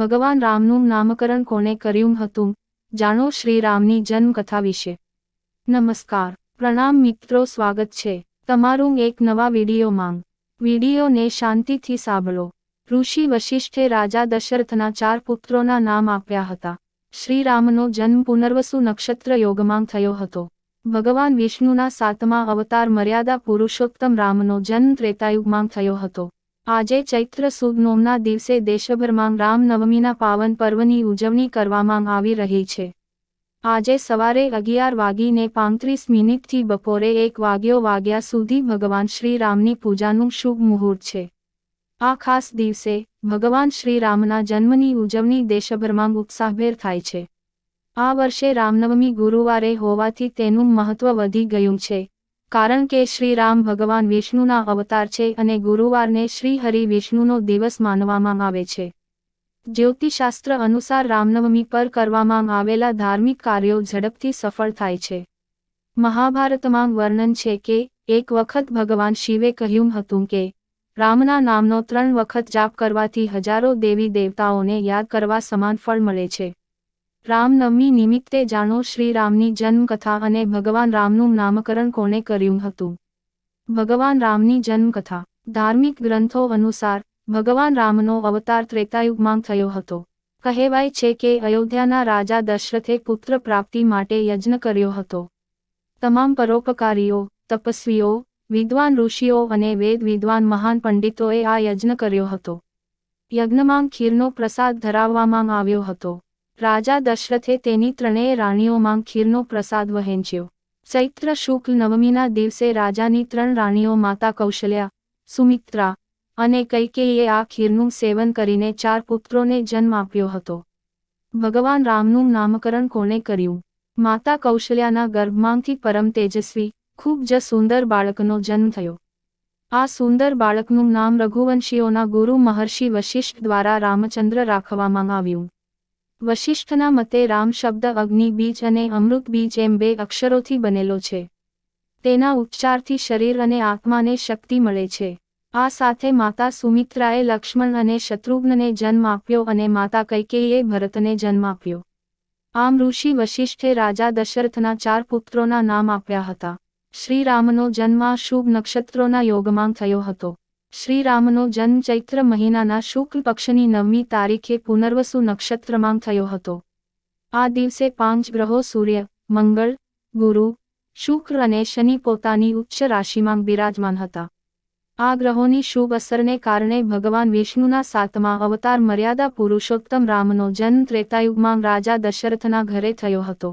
ભગવાન રામનું નામકરણ કોણે કર્યું હતું? જાણો શ્રી રામની જન્મકથા વિશે. નમસ્કાર. પ્રણામ મિત્રો, સ્વાગત છે. તમારું એક નવા વીડિયો માંગ વિડીયોને શાંતિથી સાંભળો. ઋષિ વશિષ્ઠે રાજા દશરથના ચાર પુત્રોના નામ આપ્યા હતા. શ્રી રામનો જન્મ પુનર્વસુ નક્ષત્ર યોગમાં થયો હતો. ભગવાન વિષ્ણુના સાતમા અવતાર મર્યાદા પુરુષોત્તમ રામનો જન્મ ત્રેતાયુગમાં થયો હતો. આજે ચૈત્ર સુદ નોમના દિવસે દેશભરમાં રામનવમીના પાવન પર્વની ઉજવણી કરવામાં આવી રહી છે. આજે સવારે અગિયાર વાગીને પાંત્રીસ મિનિટથી બપોરે એક વાગ્યો વાગ્યા સુધી ભગવાન શ્રીરામની પૂજાનું શુભ મુહૂર્ત છે. આ ખાસ દિવસે ભગવાન શ્રીરામના જન્મની ઉજવણી દેશભરમાં ઉત્સાહભેર થાય છે. આ વર્ષે રામનવમી ગુરુવારે હોવાથી તેનું મહત્વ વધી ગયું છે. કારણ કે શ્રી રામ ભગવાન વિષ્ણુના અવતાર છે અને ગુરુવારને શ્રી હરિ વિષ્ણુનો દિવસ માનવામાં આવે છે. જ્યોતિશાસ્ત્ર અનુસાર રામનવમી પર કરવામાં આવેલા ધાર્મિક કાર્યો ઝડપથી સફળ થાય છે. મહાભારતમાં વર્ણન છે કે, એક વખત ભગવાન શિવે કહ્યું હતું કે, રામના નામનો ત્રણ વખત જાપ કરવાથી હજારો દેવી દેવતાઓને યાદ કરવા સમાન ફળ મળે છે. રામનવમી નિમિત્તે જાણો શ્રી રામની જન્મકથા અને ભગવાન રામનું નામકરણ કોણે કર્યું હતું? ભગવાન રામની જન્મકથા. ધાર્મિક ગ્રંથો અનુસાર, ભગવાન રામનો અવતાર ત્રેતાયુગમાં થયો હતો. કહેવાય છે કે અયોધ્યાના રાજા દશરથે પુત્ર પ્રાપ્તિ માટે યજ્ઞ કર્યો હતો. તમામ પરોપકારીઓ, તપસ્વીઓ, વિદ્વાન ઋષિઓ અને વેદ વિદ્વાન મહાન પંડિતોએ આ યજ્ઞ કર્યો હતો. યજ્ઞમાં ખીરનો પ્રસાદ ધરાવવામાં આવ્યો હતો. રાજા દશરથે તેની ત્રણેય રાણીઓમાં ખીરનો પ્રસાદ વહેંચ્યો. ચૈત્ર શુક્લ નવમીના દિવસે રાજાની ત્રણ રાણીઓ માતા કૌશલ્યા, સુમિત્રા અને કૈકેયીએ આ ખીરનું સેવન કરીને ચાર પુત્રોને જન્મ આપ્યો હતો. ભગવાન રામનું નામકરણ કોણે કર્યું? માતા કૌશલ્યાના ગર્ભમાંથી પરમ તેજસ્વી, ખૂબ જ સુંદર બાળકનો જન્મ થયો. આ સુંદર બાળકનું નામ રઘુવંશીઓના ગુરુ મહર્ષિ વશિષ્ઠ દ્વારા રામચંદ્ર રાખવામાં આવ્યું. વશિષ્ઠના મતે રામ શબ્દ અગ્નિ બીજ અને અમૃત બીજ એમ બે અક્ષરોથી બનેલો છે. તેના ઉચ્ચારથી શરીર અને આત્માને શક્તિ મળે છે. આ સાથે માતા સુમિત્રાએ લક્ષ્મણ અને શત્રુઘ્નને જન્મ આપ્યો અને માતા કૈકેયીએ ભરતને જન્મ આપ્યો. આમ ઋષિ વશિષ્ઠે રાજા દશરથના ચાર પુત્રોના નામ આપ્યા હતા. શ્રીરામનો જન્મ શુભ નક્ષત્રોના યોગમાં થયો હતો. શ્રીરામનો જન્મ ચૈત્ર મહિનાના શુક્લ પક્ષની નવમી તારીખે પુનર્વસુ નક્ષત્રમાં થયો હતો. આ દિવસે પાંચ ગ્રહો સૂર્ય, મંગળ, ગુરુ, શુક્ર અને શનિ પોતાની ઉચ્ચ રાશિમાં બિરાજમાન હતા. આ ગ્રહોની શુભ અસરને કારણે ભગવાન વિષ્ણુના સાતમા અવતાર મર્યાદા પુરુષોત્તમ રામનો જન્મ ત્રેતાયુગમાં રાજા દશરથના ઘરે થયો હતો.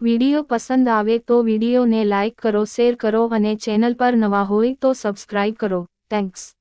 વીડિયો પસંદ આવે તો વિડીયોને લાઇક કરો, શેર કરો અને ચેનલ પર નવા હોય તો સબસ્ક્રાઇબ કરો. Thanks.